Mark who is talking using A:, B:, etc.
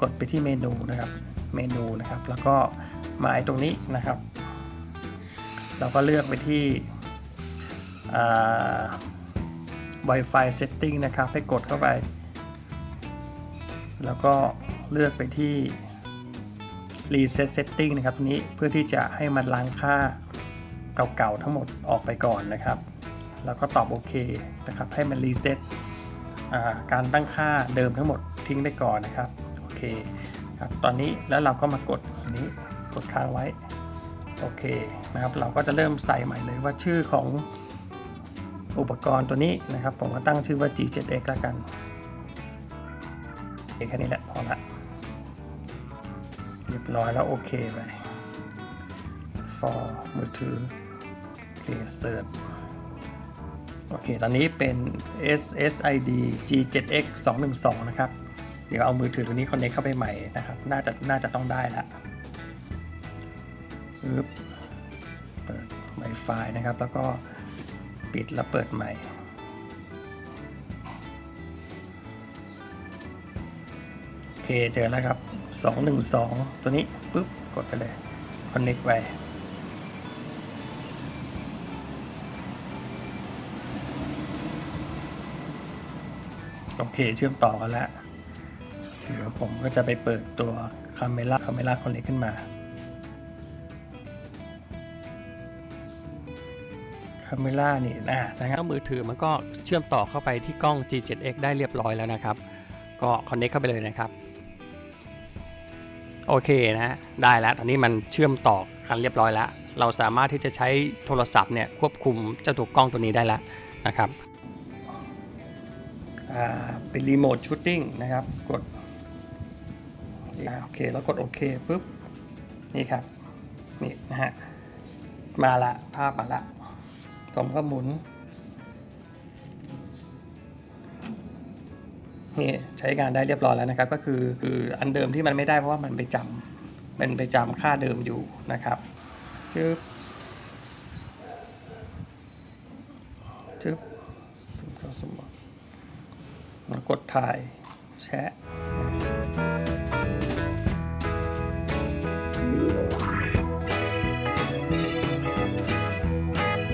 A: กดไปที่เมนูนะครับ เมนูนะครับ แล้วก็มาไอ้ตรงนี้นะครับ เราก็เลือกไปที่อ่า Wi-Fi setting นะครับ ให้กดเข้าไป แล้วก็เลือกไปที่ reset setting นะครับทีนี้เพื่อที่จะให้มันล้างค่าเก่าๆทั้งหมดออกไปก่อนนะครับ แล้วก็ตอบโอเคนะครับ ให้มันรีเซ็ตการตั้งค่าเดิมทั้งหมดทิ้งไปก่อนนะครับ เคครับตอนนี้แล้วเราก็มากดอันนี้กดค้างไว้โอเคนะครับเราก็จะเริ่มใส่ใหม่เลยว่าชื่อของอุปกรณ์ตัวนี้นะครับ ผมก็ตั้งชื่อว่า G7X แล้วกันแค่นี้แหละพอละเรียบร้อยแล้วโอเคไป for มือถือโอเค search โอเค ตอนนี้เป็น SSID G7X 212 นะครับ เดี๋ยวเอามือถือตัวนี้ connect เข้าไปใหม่นะครับ น่าจะน่าจะต้องได้ละปึ๊บเปิด Wi-Fi นะครับ แล้วก็ปิดแล้วเปิดใหม่ โอเค เจอแล้วครับ 212 ตัวนี้ปุ๊บ กดไปเลย connect ไว้โอเค เชื่อมต่อกันแล้ว เดี๋ยวผมก็จะไปเปิดตัวคาเมล่าคาเมล่าคอนเนคขึ้นมาคาเมล่านี่นะนะครับมือถือมันก็เชื่อมต่อเข้าไปที่กล้อง G7X ได้เรียบร้อยแล้วนะครับ ก็คอนเนคเข้าไปเลยนะครับ โอเคนะ ได้แล้ว ตอนนี้มันเชื่อมต่อกันเรียบร้อยแล้ว เราสามารถที่จะใช้โทรศัพท์เนี่ยควบคุมเจ้าตัวกล้องตัวนี้ได้แล้วนะครับอ่าเป็นรีโมทชูตติ้งนะครับ กด อ่าโอเคแล้วกดโอเคปุ๊บนี่ครับนี่นะฮะมาละภาพมาละผมก็หมุนนี่ใช้งานได้เรียบร้อยแล้วนะครับ ก็คือคืออันเดิมที่มันไม่ได้เพราะว่ามันไปจำมันไปจำค่าเดิมอยู่นะครับจึ๊บจึ๊บสุ่มเข้าสุ่มออกกดถ่ายแชะ